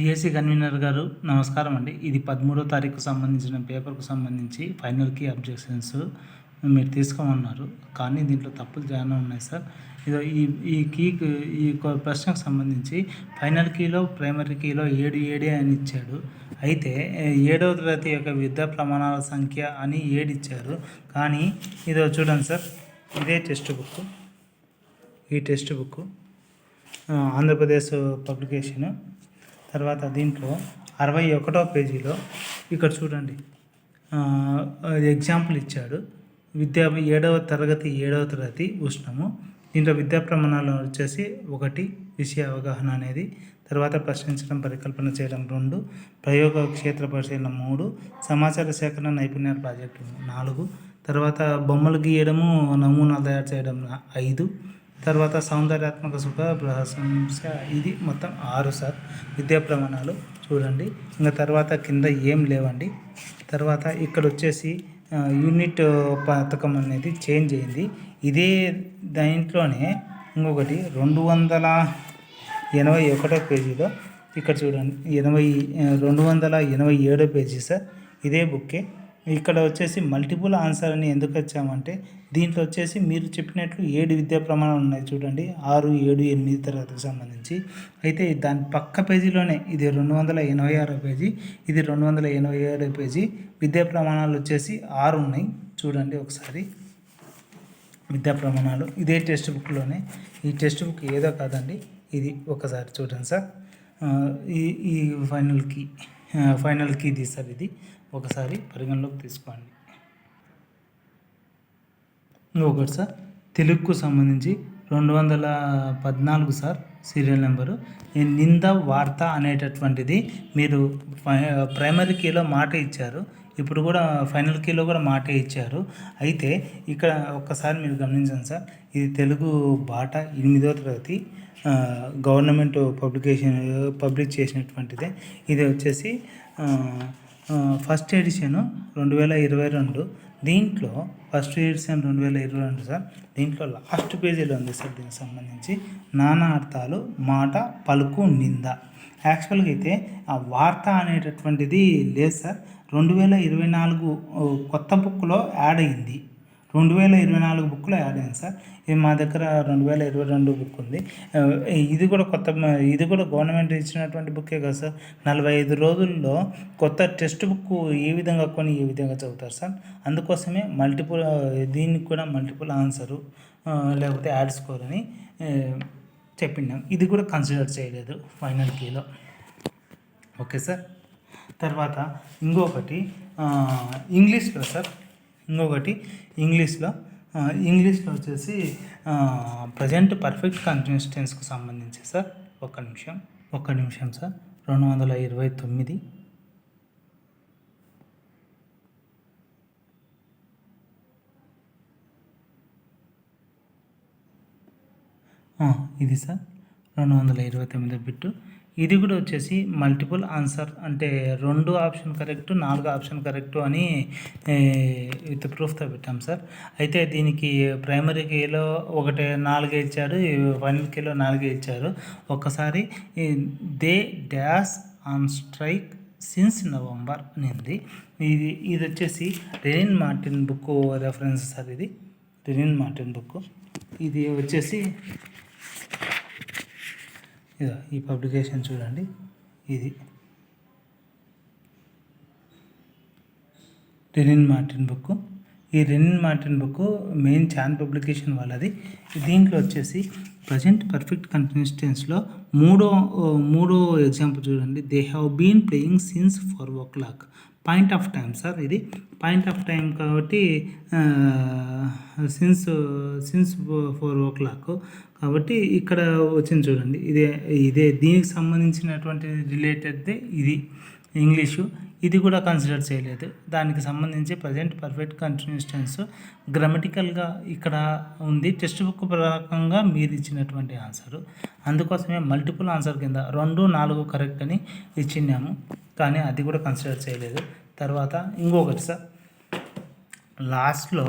DSC convener గారు నమస్కారం అండి. ఇది పదమూడో తారీఖు సంబంధించిన పేపర్కు సంబంధించి ఫైనల్కి అబ్జెక్షన్స్ మీరు తీసుకోమన్నారు. కానీ దీంట్లో తప్పులు చాలా ఉన్నాయి సార్. ఇదో ఈ ఈ కీ ఈ ప్రశ్నకు సంబంధించి ఫైనల్ కీలో ప్రైమరీ కీలో ఏడు ఏడే అని ఇచ్చాడు. అయితే ఏడవ తరగతి యొక్క విద్యా ప్రమాణాల సంఖ్య అని ఏడు ఇచ్చారు. కానీ ఇదో చూడండి సార్. ఇదే టెక్స్ట్ బుక్. ఈ టెక్స్ట్ బుక్ ఆంధ్రప్రదేశ్ పబ్లికేషన్. తర్వాత దీంట్లో అరవై ఒకటో పేజీలో ఇక్కడ చూడండి. ఎగ్జాంపుల్ ఇచ్చాడు. విద్యా ఏడవ తరగతి ఏడవ తరగతి ఉష్ణము. దీంట్లో విద్యా ప్రమాణాలు వచ్చేసి ఒకటి విషయ అవగాహన అనేది. తర్వాత ప్రశ్నించడం పరికల్పన చేయడం రెండు ప్రయోగ క్షేత్ర పరిశీలన మూడు సమాచార సేకరణ నైపుణ్యాల ప్రాజెక్టు నాలుగు తర్వాత బొమ్మలు గీయడము నమూనాలు తయారు చేయడం ఐదు తర్వాత సౌందర్యాత్మక సుఖ ప్రశంస ఇది మొత్తం ఆరు సార్. విద్యా ప్రమాణాలు చూడండి. ఇంకా తర్వాత కింద ఏం లేవండి. తర్వాత ఇక్కడ వచ్చేసి యూనిట్ పథకం అనేది చేంజ్ అయింది. ఇదే దాంట్లోనే ఇంకొకటి రెండు వందల ఎనభై ఒకటో పేజీలో ఇక్కడ చూడండి. ఎనభై రెండు వందల ఎనభై ఏడో పేజీ సార్. ఇదే బుక్కే. ఇక్కడ వచ్చేసి మల్టిపుల్ ఆన్సర్ అని ఎందుకు వచ్చామంటే దీంట్లో వచ్చేసి మీరు చెప్పినట్లు ఏడు విద్యా ప్రమాణాలు ఉన్నాయి చూడండి. ఆరు ఏడు ఎనిమిది తరగతికి సంబంధించి. అయితే దాని పక్క పేజీలోనే ఇది రెండు వందల ఎనభై ఆరో పేజీ ఇది రెండు వందల ఎనభై ఏడో పేజీ. విద్యా ప్రమాణాలు వచ్చేసి ఆరు ఉన్నాయి. చూడండి ఒకసారి. విద్యా ప్రమాణాలు ఇదే టెక్స్ట్ బుక్లోనే ఈ టెక్స్ట్ బుక్ ఏదో కాదండి. ఇది ఒకసారి చూడండి సార్. ఈ ఈ ఫైనల్కి ఫైనల్కి ఇది సార్ ఇది. ఒకసారి పరిగణలోకి తీసుకోండి. ఇంకొకటి సార్ తెలుగుకు సంబంధించి రెండు వందల పద్నాలుగు సార్ సీరియల్ నెంబరు. ఈ నింద వార్త అనేటటువంటిది మీరు ఫై- ప్రైమరీ కీలో మాట ఇచ్చారు. ఇప్పుడు కూడా ఫైనల్ కీలో కూడా మాటే ఇచ్చారు. అయితే ఇక్కడ ఒక్కసారి మీరు గమనించండి సార్ ఇది తెలుగు బాట ఎనిమిదో తరగతి గవర్నమెంట్ పబ్లికేషన్ పబ్లిష్ చేసినటువంటిదే. ఇది వచ్చేసి ఫస్ట్ ఎడిషన్ రెండు వేల ఇరవై రెండు. దీంట్లో ఫస్ట్ ఎడిషన్ రెండు వేల ఇరవై రెండు సార్. దీంట్లో లాస్ట్ పేజీలో ఉంది సార్ దీనికి సంబంధించి? నానా అర్థాలు మాట పలుకు నింద. యాక్చువల్గా అయితే ఆ వార్త అనేటటువంటిది లేదు సార్. రెండు వేల ఇరవై నాలుగు కొత్త బుక్లో యాడ్ అయింది. రెండు వేల ఇరవై నాలుగు బుక్లో యాడ్ అయింది సార్. ఇది మా దగ్గర రెండు వేల ఇరవై రెండు బుక్ ఉంది. ఇది కూడా కొత్త ఇది కూడా గవర్నమెంట్ ఇచ్చినటువంటి బుక్కే కదా సార్. నలభై ఐదు రోజుల్లో కొత్త టెక్స్ట్ బుక్ ఏ విధంగా కొని ఏ విధంగా చదువుతారు సార్? అందుకోసమే మల్టిపుల్ దీనికి కూడా మల్టిపుల్ ఆన్సరు లేకపోతే యాడ్ స్కోర్ అని చెప్పినాం. ఇది కూడా కన్సిడర్ చేయలేదు ఫైనల్ కీలో. Okay sir. తర్వాత ఇంకొకటి ఇంగ్లీష్లో సార్. ఇంకొకటి ఇంగ్లీష్లో ఇంగ్లీష్లో వచ్చేసి ప్రజెంట్ పర్ఫెక్ట్ కంటిన్యూస్ టెన్స్కు సంబంధించి సార్ ఒక్క నిమిషం ఒక్క నిమిషం సార్ రెండు వందల ఇరవై తొమ్మిది. ఇది సార్ రెండు వందల ఇరవై తొమ్మిది బిట్టు. ఇది కూడా వచ్చేసి మల్టిపుల్ ఆన్సర్ అంటే రెండు ఆప్షన్ కరెక్ట్ నాలుగు ఆప్షన్ కరెక్ట్ అని విత్ ప్రూఫ్తో పెట్టాం సార్ అయితే దీనికి ప్రైమరీ కీలో ఒకటి నాలుగే ఇచ్చారు ఫైనల్ కీలో నాలుగే ఇచ్చారు. ఒక్కసారి they dash on strike since November అనేది. ఇది ఇది వచ్చేసి Wren and Martin book reference sir ఇది. రెనిన్ మార్టిన్ బుక్ ఇది వచ్చేసి ఇదో ఈ పబ్లికేషన్ చూడండి. ఇది. రెనిన్ మార్టిన్ బుక్ ఈ Wren and Martin book main Chand publication వాళ్ళది. దీంట్లో వచ్చేసి ప్రజెంట్ పర్ఫెక్ట్ కంటిన్సెటెన్స్లో మూడో మూడో ఎగ్జాంపుల్ చూడండి. They have been playing since four o'clock point of time sir ఇది. పాయింట్ ఆఫ్ టైం కాబట్టి since since four o'clock కాబట్టి ఇక్కడ వచ్చింది చూడండి. ఇదే ఇదే దీనికి సంబంధించినటువంటి రిలేటెడ్దే ఇది. ఇంగ్లీషు ఇది కూడా కన్సిడర్ చేయలేదు. దానికి సంబంధించి ప్రజెంట్ పర్ఫెక్ట్ కంటిన్యూస్ టెన్స్ గ్రామటికల్గా ఇక్కడ ఉంది. టెక్స్ట్ బుక్ ప్రకారంగా మీరు ఇచ్చినటువంటి ఆన్సరు అందుకోసమే మల్టిపుల్ ఆన్సర్ కింద రెండు నాలుగు కరెక్ట్ అని ఇచ్చినాము కానీ అది కూడా కన్సిడర్ చేయలేదు. తర్వాత ఇంకొకటి సార్. లాస్ట్లో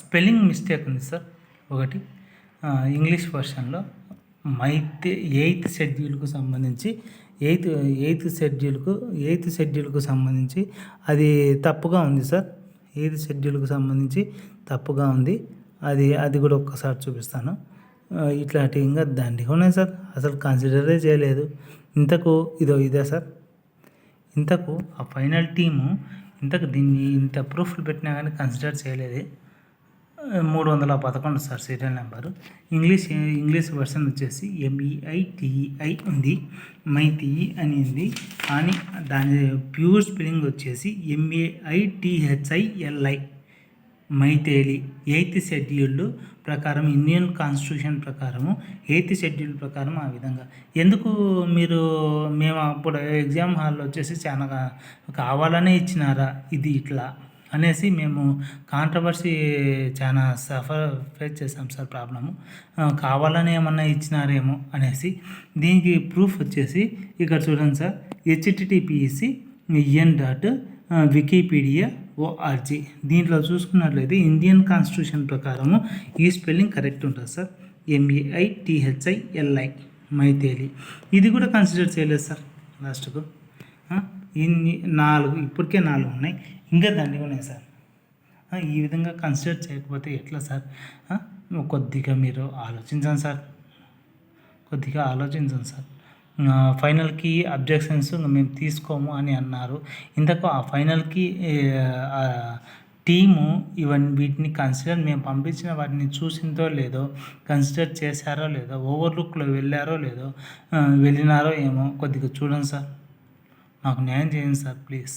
స్పెల్లింగ్ మిస్టేక్ ఉంది సార్. ఒకటి. ఇంగ్లీష్ వర్షన్లో మైత్ ఎయిత్ షెడ్యూల్కు సంబంధించి ఎయిత్ ఎయిత్ షెడ్యూల్కు ఎయిత్ షెడ్యూల్కు సంబంధించి అది తప్పుగా ఉంది సార్. ఎయిత్ షెడ్యూల్కు సంబంధించి తప్పుగా ఉంది. అది అది కూడా ఒక్కసారి చూపిస్తాను. ఇట్లాంటి ఇంకా దండిగా ఉన్నాయి సార్. అసలు కన్సిడరే చేయలేదు. ఇంతకు ఇదో ఇదే సార్. ఇంతకు ఆ ఫైనల్ టీము ఇంతకు దీన్ని ఇంత ప్రూఫ్లు పెట్టినా కానీ కన్సిడర్ చేయలేదు. మూడు వందల పదకొండు sir serial number. English English version వచ్చేసి ఎంఈఐటిఈఐ ఉంది. మైతిఈ అని ఉంది. కానీ దాని ప్యూర్ స్పెల్లింగ్ వచ్చేసి MAITHILI Maithili. Maithili eighth schedule ప్రకారం ఇండియన్ కాన్స్టిట్యూషన్ ప్రకారము ఎయిత్ షెడ్యూల్ ప్రకారం ఆ విధంగా. ఎందుకు మీరు మేము అప్పుడు ఎగ్జామ్ హాల్లో వచ్చేసి చాలా కావాలనే ఇచ్చినారా? ఇది ఇట్లా. అనేసి మేము కాంట్రవర్సీ చాలా సఫర్ ఫేస్ చేసాం సార్ ప్రాబ్లము. కావాలని ఏమన్నా ఇచ్చినారేమో అనేసి దీనికి ప్రూఫ్ వచ్చేసి ఇక్కడ చూడండి sir HTTPSC en dot Wikipedia ORG దీంట్లో చూసుకున్నట్లయితే ఇండియన్ కాన్స్టిట్యూషన్ ప్రకారము ఈ స్పెల్లింగ్ కరెక్ట్ ఉంటుంది సార్. ఎంఈఐ టిహెచ్ఐఎల్ఐ మైతేలి ఇది కూడా కన్సిడర్ చేయలేదు సార్ లాస్ట్కు ఇన్ని నాలుగు ఇప్పటికే నాలుగు ఉన్నాయి. ఇంకా దండిగా ఉన్నాయి సార్. ఈ విధంగా కన్సిడర్ చేయకపోతే ఎట్లా సార్? కొద్దిగా మీరు ఆలోచించండి సార్. కొద్దిగా ఆలోచించండి సార్. ఫైనల్కి అబ్జెక్షన్స్ మేము తీసుకోము అని అన్నారు. ఇంతకు ఆ ఫైనల్కి టీము ఇవన్నీ వీటిని కన్సిడర్ మేము పంపించిన వాటిని చూసిందో లేదో కన్సిడర్ చేశారో లేదో ఓవర్లుక్లో వెళ్ళారో లేదో వెళ్ళినారో ఏమో కొద్దిగా చూడండి సార్. మాకు న్యాయం చేయండి సార్ ప్లీజ్.